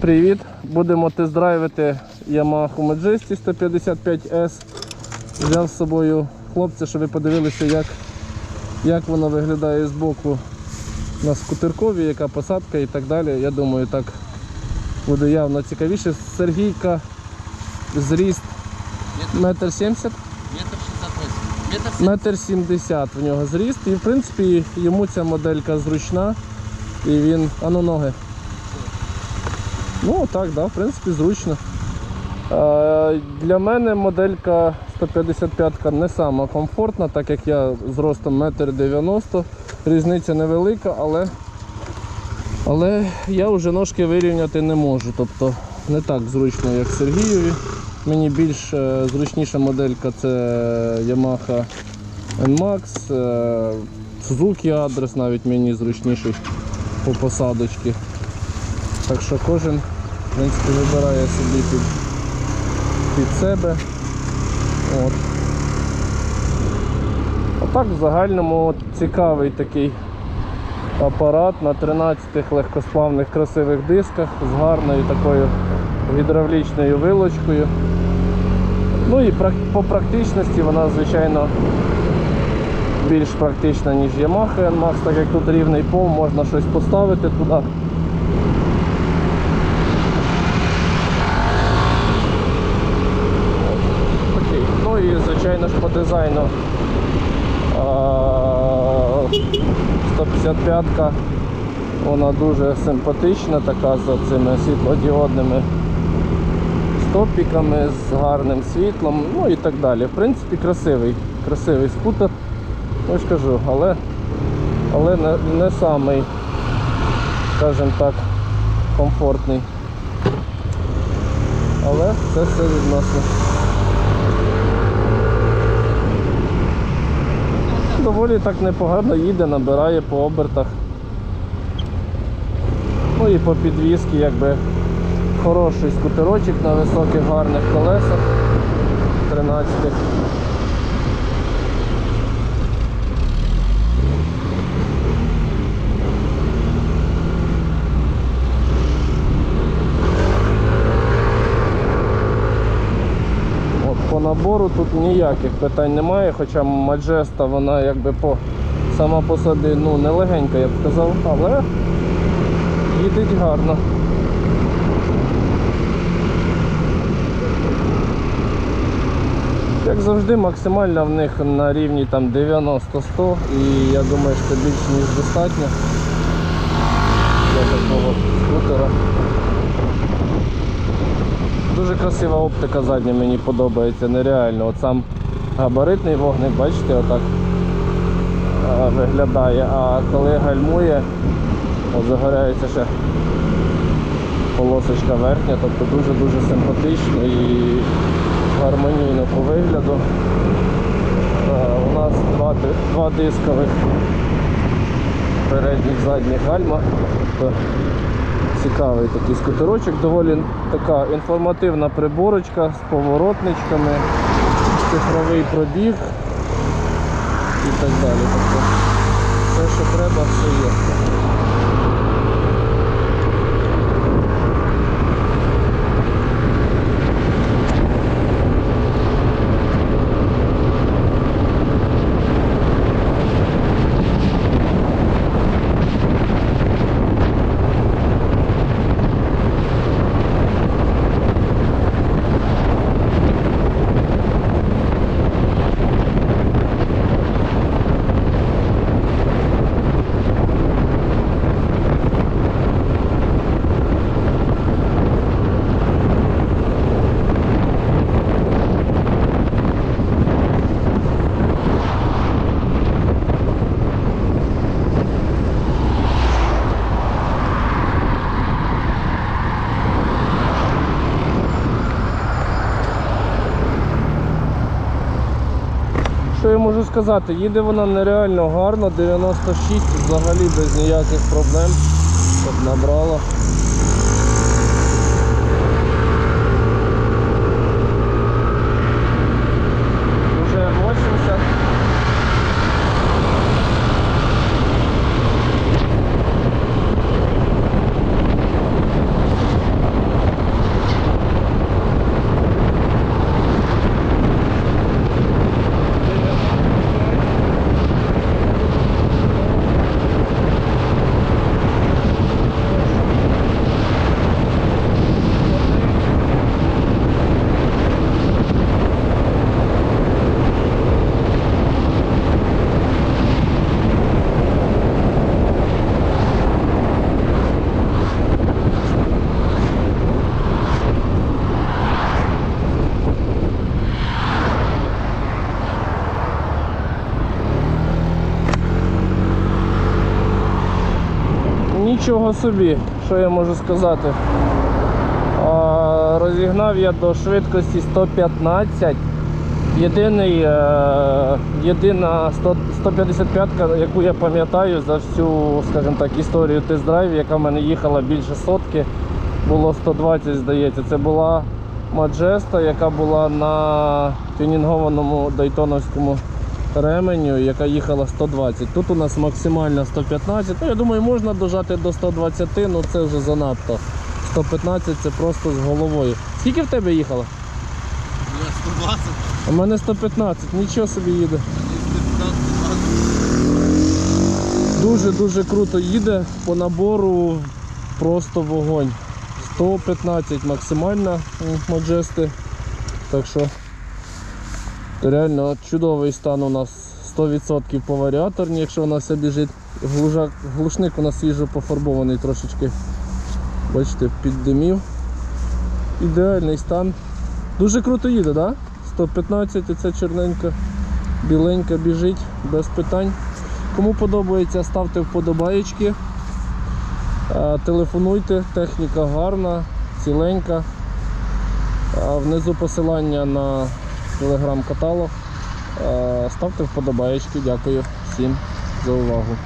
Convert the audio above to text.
Привіт! Будемо тест-драйвити Yamaha Majesty 155S. Взяв з собою хлопця, щоб ви подивилися, як, як воно виглядає з боку на скутеркові, яка посадка і так далі. Я думаю, так буде явно цікавіше. Сергійка зріст метр сімдесят. Метр сімдесят в нього зріст. І в принципі йому ця моделька зручна. І він. Ану ноги. Ну так, да, в принципі, зручно. Е, Для мене моделька 155 не сама комфортна, так як я з ростом 1,90 м. Різниця невелика, але, але я вже ножки вирівняти не можу. Тобто не так зручно, як Сергієві. Мені більш е, зручніша моделька це Yamaha NMAX, е, Suzuki адрес навіть мені зручніший по посадочці. Так що кожен принципі, вибирає собі під, під себе. От. А так в загальному от, цікавий такий апарат на 13 легкосплавних красивих дисках з гарною такою гідравлічною вилочкою. Ну і по практичності вона, звичайно, більш практична, ніж Yamaha NMAX, так як тут рівний пол, можна щось поставити туди. Окей. Ну і звичайно ж по дизайну 155-ка. Вона дуже симпатична, така з цими світлодіодними стопіками, з гарним світлом, ну і так далі. В принципі, красивий, красивий скутер. Ну, я ж кажу, але, але не, не самий, скажімо так, комфортний. Але це все відносно. Доволі так непогано їде, набирає по обертах. Ну і по підвізки, якби хороший скутерочок на високих гарних колесах 13 От, по набору тут ніяких питань немає, хоча Маджеста вона якби по сама по собі ну, не легенька, я б сказав, але їдеть гарно. Як завжди, максимальна в них на рівні 90-100 і я думаю, що більш ніж достатньо для такого скутера. Дуже красива оптика задня мені подобається, нереально. От сам габаритний вогник, бачите, отак виглядає. А коли гальмує, загоряється ще полосочка верхня, тобто дуже-дуже симпатично і гармонійно по вигляду. У нас два, два дискових передніх задніх гальма. Тобто Цікавий такий скутерочок, доволі така інформативна приборочка з поворотничками, цифровий пробіг і так далі. Тобто все, що треба, все є. Що я можу сказати? Їде вона нереально гарно, 96 взагалі без ніяких проблем. щоб набрала. Нічого собі, що я можу сказати. Розігнав я до швидкості 115. Єдиний, е, єдина 100, 155, яку я пам'ятаю за всю, скажімо так, історію тест-драйв, яка в мене їхала більше сотки, було 120, здається. Це була Маджеста, яка була на тюнінгованому Дайтоновському ременю, яка їхала 120. Тут у нас максимальна 115. Ну, я думаю, можна дожати до 120, але це вже занадто. 115 це просто з головою. Скільки в тебе їхало? Я 120, У мене 115, нічого собі їде. Дуже-дуже круто їде по набору просто вогонь. 115 максимальна Маджести. Так що реально чудовий стан у нас 100% по варіаторні, якщо вона все біжить. Глужак, глушник у нас свіжо пофарбований трошечки. Бачите, піддимів. Ідеальний стан. Дуже круто їде? Да? 115 і ця чорненька, біленька біжить без питань. Кому подобається, ставте вподобаєчки. Е, Телефонуйте, техніка гарна, ціленька. Внизу посилання на телеграм-каталог. Е, Ставте вподобаєчки. Дякую всім за увагу.